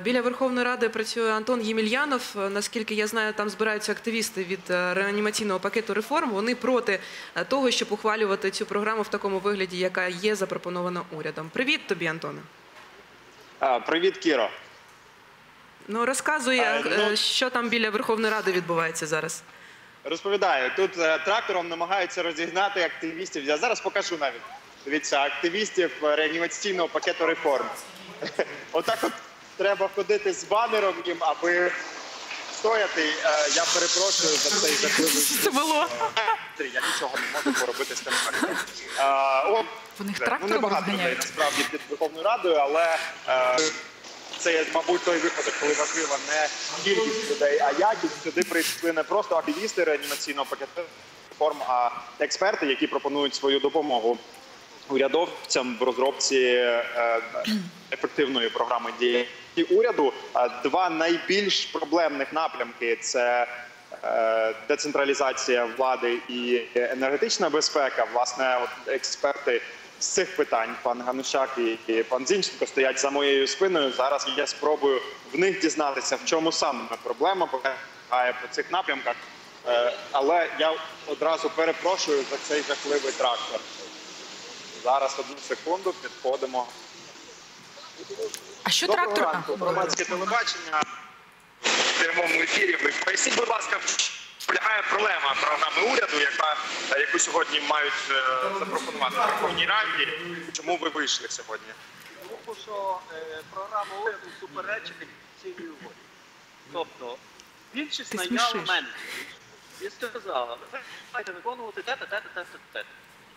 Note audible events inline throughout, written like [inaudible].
Біля Верховної Ради працює Антон Ємельянов. Е, Наскільки я знаю, там збираються активісти від е, реанімаційного пакету реформ. Вони проти е, того, щоб ухвалювати цю програму в такому вигляді, яка є запропонована урядом. Привіт тобі, Антоне. А, Привіт, Кіро. Ну розказуй, е, ну- що там біля Верховної Ради відбувається зараз. Розповідаю, тут трактором намагаються розігнати активістів. Я зараз покажу навіть. Дивіться, активістів реанімаційного пакету реформ. [laughs] Отак от треба ходити з банером їм, аби стояти. Е, Я перепрошую за цей. Це було. Я нічого не можу поробити з тим. Е, о, Вони їх ну, трактором небагато людей насправді під Верховною Радою, але е, це, мабуть, той випадок, коли важлива не кількість людей, а якість. Сюди прийшли не просто активісти реанімаційного пакету реформ, а експерти, які пропонують свою допомогу урядовцям в розробці е, ефективної програми дії уряду. Е, Два найбільш проблемних напрямки це е, децентралізація влади і енергетична безпека. Власне, експерти з цих питань, пан Ганушак і і пан Зінченко, стоять за моєю спиною. Зараз я спробую в них дізнатися, в чому саме проблема полягає по цих напрямках. Е, Але я одразу перепрошую за цей жахливий трактор. Зараз одну секунду підходимо. А що Доброго трактор? ранку, громадське телебачення в прямому ефірі. Ви поясніть, будь ласка, полягає проблема програми уряду, яка яку сьогодні мають е, запропонувати в Верховній Раді. Чому ви вийшли сьогодні? Тому що е, програма уряду суперечить цій угоді. Тобто більшість смішиш. менеджерів і сказала, ви маєте виконувати те, те, те, те, те, те.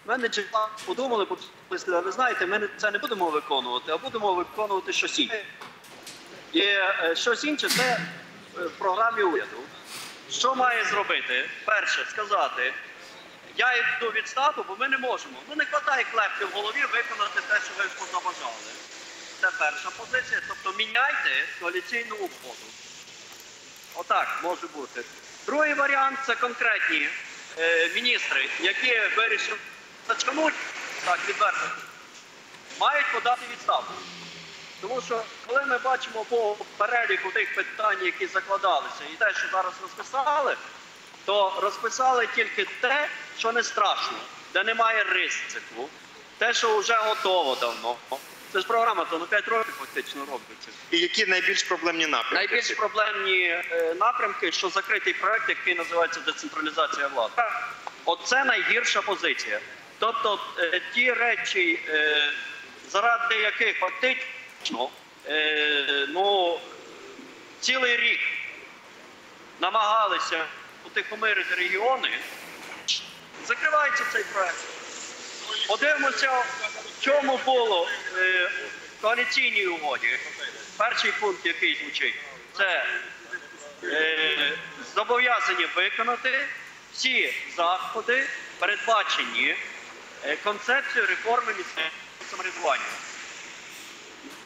Менеджери подумали, сказали, ви знаєте, ми це не будемо виконувати, а будемо виконувати щось інше. І е, щось інше це е, в програмі уряду. Що має зробити? Перше, сказати, я йду в відставку, бо ми не можемо. Ну не вистачає клепки в голові виконати те, що ви позабажали. Це перша позиція. Тобто міняйте коаліційну угоду. Отак може бути. Другий варіант це конкретні е, міністри, які вирішили зачкануть, так відверто, мають подати відставку. Тому що коли ми бачимо по переліку тих питань, які закладалися, і те, що зараз розписали, то розписали тільки те, що не страшно, де немає ризику, те, що вже готово давно. Це ж програма, то на 5 років фактично робиться. І які найбільш проблемні напрямки? Найбільш проблемні е, напрямки, що закритий проект, який називається децентралізація влади. Оце найгірша позиція. Тобто е, ті речі, е, заради яких фактично е, ну, цілий рік намагалися утихомирити регіони, закривається цей проект. Подивимося, в чому було в коаліційній угоді. Перший пункт, який звучить, це зобов'язані виконати всі заходи, передбачені е, концепцією реформи місцевого самоврядування.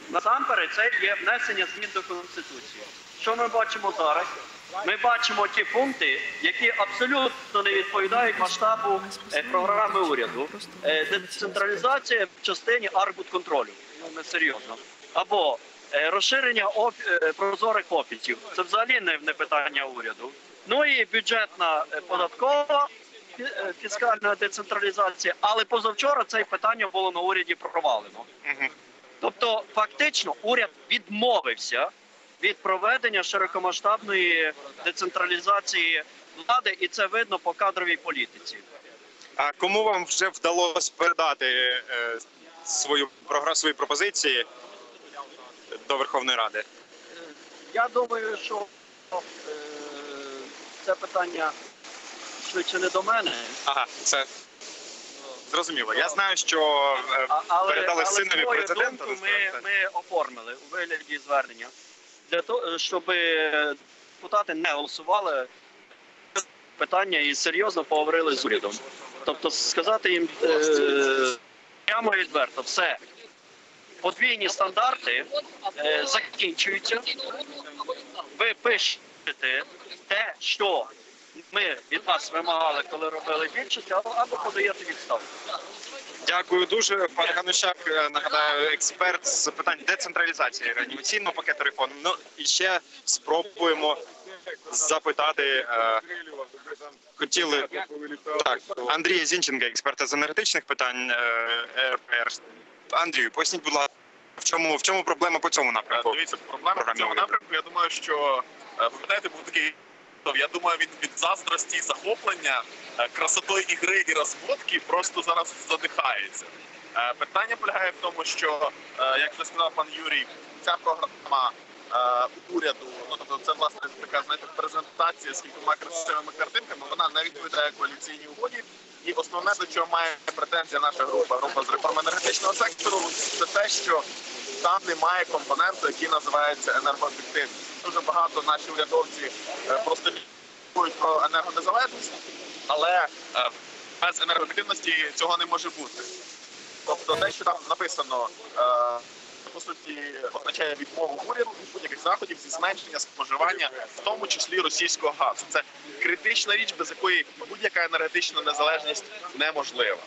Насамперед, це є внесення змін до Конституції. Що ми бачимо зараз? Ми бачимо ті пункти, які абсолютно не відповідають масштабу е, програми уряду. Е, Децентралізація в частині арбутконтролю. Ну, не серйозно. Або розширення прозорих офісів. Це взагалі не, питання уряду. Ну і бюджетна податкова е, фіскальна децентралізація. Але позавчора це питання було на уряді провалено. Тобто, фактично, уряд відмовився від проведення широкомасштабної децентралізації влади, і це видно по кадровій політиці. А кому вам вже вдалося передати е, свою свої пропозиції до Верховної Ради? Я думаю, що е, це питання швидше не до мене. Ага, це зрозуміло. Я знаю, що е, А- але, передали але синові свою президента. думку ми, ми оформили у вигляді звернення для того, щоб е, депутати не голосували питання і серйозно поговорили з урядом. Тобто сказати їм е, прямо і відверто, все. Подвійні стандарти е, закінчуються. Ви пишете те, що ми від вас вимагали, коли робили більшість, або, або подаєте відставку. Дякую дуже. Пане Ганущак, е, нагадаю, експерт з питань децентралізації реанімаційного пакету реформ. Ну і ще спробуємо запитати. е, Хотіли так, Андрія Зінченка, експерта з енергетичних питань е, РПР. Андрію, поясніть, будь ласка, в чому в чому проблема по цьому напрямку? Дивіться, проблема Програмі цьому напрямку. Я думаю, що е, пам'ятаєте, був такий. Я думаю, від, від заздрості і захоплення е, красотою ігри і розводки просто зараз задихається. Е, Питання полягає в тому, що, е, як вже сказав пан Юрій, ця програма уряду, ну тобто це власне така знаєте презентація з кількома красивими картинками, вона не відповідає коаліційній угоді. І основне, до чого має претензія наша група, група з реформи енергетичного сектору, це те, що там немає компоненту, який називається енергоефективність. Дуже багато наші урядовці просто говорять про енергонезалежність, але е, без енергоефективності цього не може бути. Тобто те, що там написано, е, по суті, означає відмову уряду від будь-яких заходів зі зменшення споживання, в тому числі російського газу. Це критична річ, без якої будь-яка енергетична незалежність неможлива.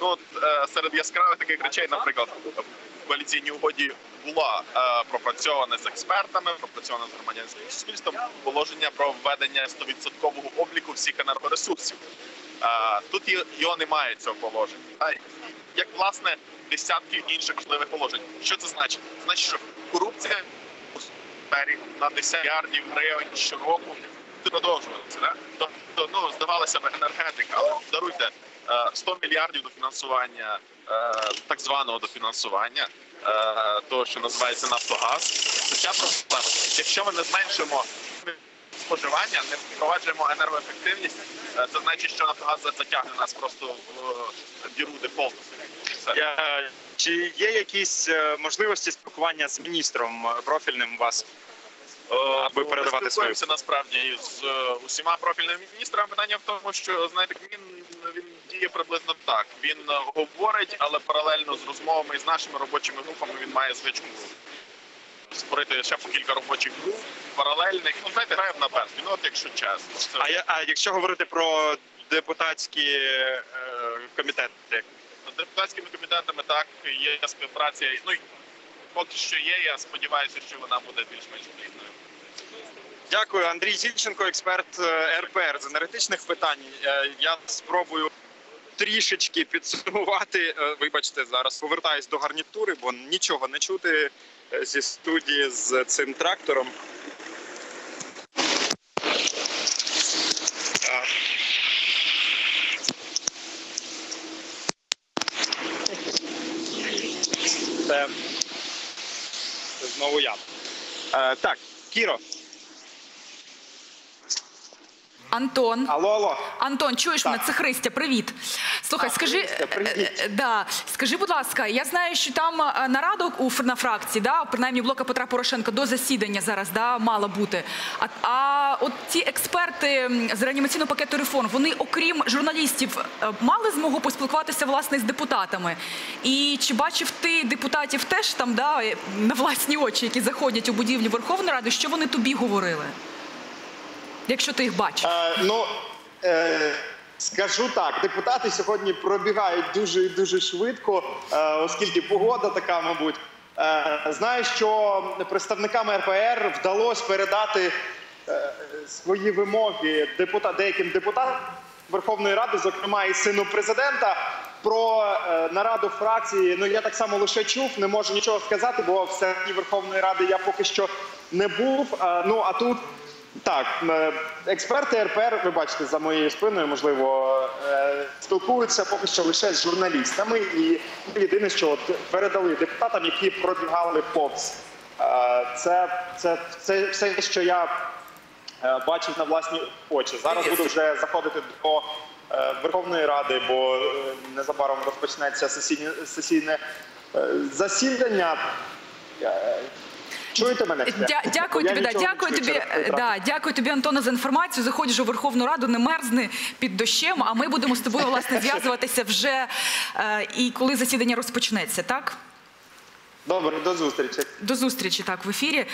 Ну от е, серед яскравих таких речей, наприклад, коаліційній угоді була е, пропрацьована з експертами, пропрацьована з громадянським суспільством положення про введення 100% обліку всіх енергоресурсів. Е, тут його немає цього положення. Як власне десятки інших важливих положень. Що це значить? Значить, що корупція у сфері на 10 мільярдів гривень щороку продовжуватися. Да? Тобто, ну здавалося б, енергетика, але даруйте 100 мільярдів до фінансування е, так званого дофінансування, е, того, що називається Нафтогаз. Ця проблема. Якщо ми не зменшимо споживання, не впроваджуємо енергоефективність, е, це значить, що Нафтогаз затягне нас просто в е, діру дефолту. Чи є якісь е, можливості спілкування з міністром е, профільним у вас? Аби передавати ми спілкуємося насправді з е, усіма профільними міністрами. Питання в тому, що знаєте, він, він діє приблизно так. Він е, говорить, але паралельно з розмовами і з нашими робочими групами він має звичку створити ще по кілька робочих груп паралельних. Ну знаєте, грає в наперед. Ну от якщо чесно, це А, я- а якщо говорити про депутатські е, комітети, з депутатськими комітетами так є співпраця. Ну поки що є. Я сподіваюся, що вона буде більш-менш плідною. Дякую, Андрій Зінченко, експерт е, РПР з енергетичних питань. Е, Я спробую трішечки підсумувати. Е, Вибачте, зараз повертаюсь до гарнітури, бо нічого не чути зі студії з цим трактором. Це, знову я. Так, Кіро. Антон, Алло, алло. Антон, чуєш мене? Це Христя. Привіт. Слухай, скажи, Христя, привіт. е, е, да, скажи, будь ласка, я знаю, що там е, нарада у фр- на фракції, да, принаймні блока Петра Порошенка до засідання зараз да, мала бути. А, а от ці експерти м, з реанімаційного пакету реформ, вони, окрім журналістів, е, мали змогу поспілкуватися власне з депутатами. І чи бачив ти депутатів теж там, да, е, на власні очі, які заходять у будівлю Верховної Ради, що вони тобі говорили? Якщо ти їх бачив. Е, ну, е, скажу так, депутати сьогодні пробігають дуже і дуже швидко, е, оскільки погода така, мабуть. Е, знаю, що представникам РПР вдалося передати е, свої вимоги депутат, деяким депутатам Верховної Ради, зокрема і сину президента. Про е, нараду фракції, ну я так само лише чув, не можу нічого сказати, бо в середній Верховної Ради я поки що не був. Ну а тут так, е, експерти РПР, ви бачите, за моєю спиною, можливо, е, спілкуються поки що лише з журналістами. І єдине, що от передали депутатам, які пробігали повз. Е, Це, це, це все, що я бачив на власні очі. Зараз буду вже заходити до Верховної Ради, бо незабаром розпочнеться сесійне, сесійне засідання. Е, Чуєте мене? Дя- дякую тобі, да, дякую тобі, да, дякую тобі, Антоне, за інформацію. Заходиш у Верховну Раду, не мерзни під дощем. А ми будемо з тобою власне [laughs] зв'язуватися вже е, і коли засідання розпочнеться. Так Добре, до зустрічі. до зустрічі так в ефірі.